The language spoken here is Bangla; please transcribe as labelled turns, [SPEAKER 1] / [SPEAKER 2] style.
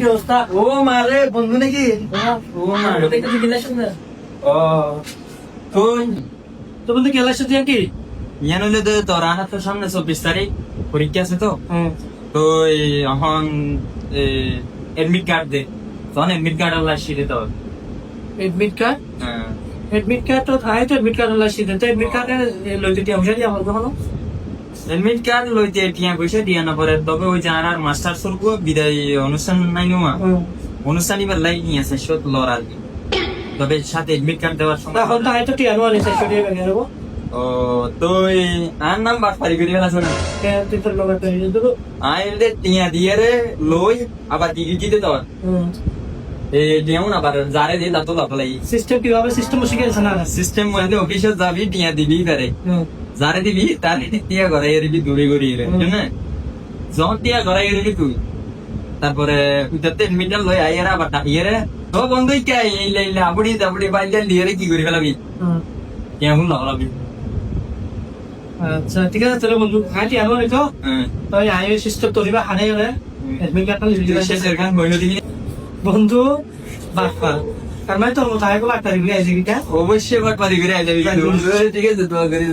[SPEAKER 1] কি অবস্থা
[SPEAKER 2] ও মারে বন্ধু নাকি?
[SPEAKER 1] ও মা দেখতে কি গিলাস না।
[SPEAKER 2] ও তুই?
[SPEAKER 1] তো বন্ধু গিলাস দিয়ে কি
[SPEAKER 3] ইয়ান তো তোর আনা তো সামনে চব্বিশ তারিখ পরীক্ষা আছে তো? তো এখন এডমিট কার্ড দে। তখন এডমিট কার্ড আল্লাহ শিখে তো
[SPEAKER 1] এডমিট কার্ড এডমিট কার্ড তো থাকে তো এডমিট কার্ড হলো সিদ্ধ তো এডমিট কার্ড লইতে দিয়ে আমরা দিয়ে আমার কখনো
[SPEAKER 3] এডমিট কার্ড লইতে টিয়া পয়সা দিয়া না পরে তবে ওই যার আর মাস্টার সরব বিদায় অনুষ্ঠান নাই নোয়া অনুষ্ঠান এবার লাই নিয়ে আসে সত লর আর কি তবে সাথে এডমিট কার্ড দেওয়ার সময়
[SPEAKER 1] এখন তো হয়তো টিয়ানো আনি চারশো টাকা ব্যাগে
[SPEAKER 3] ও তো আর নাম বাট পারি করে ফেলা শোনা
[SPEAKER 1] তুই তোর লোকের তৈরি দেবো
[SPEAKER 3] আইলে টিয়া দিয়ে রে লই আবার টিকিট দিতে দেওয়ার যেমন আবার যারে দিয়ে লাতো লাতো লাই
[SPEAKER 1] সিস্টেম কীভাবে সিস্টেম শিখেছে না
[SPEAKER 3] সিস্টেম মধ্যে অফিসে যাবি টিয়া দিবি তারে যারে দিবি তারে টিয়া ঘরে এরবি দূরে ঘুরি রে। না যখন টিয়া ঘরে এরবি তুই। তারপরে উইতাতে মিটার লই আইয়ারা আবার ডাকিয়ে তো বন্ধু কে এই লাইলে আবুড়ি তাবুড়ি বাইলে দিয়ে কি করে ফেলাবি টিয়া হুন
[SPEAKER 1] আচ্ছা ঠিক আছে তাহলে বন্ধু হ্যাঁ টিয়ানো নিতো তাই আই সিস্টেম তৈরি বা হানে গেলে এডমিট কার্ডটা
[SPEAKER 3] দিবি।
[SPEAKER 1] বন্ধু বাপ্পা তার মানে তোর মতো আগে দিবি আইসি কিটা
[SPEAKER 3] অবশ্যই বাট পারি করে আই যাবি
[SPEAKER 2] ঠিক আছে। দোয়া করি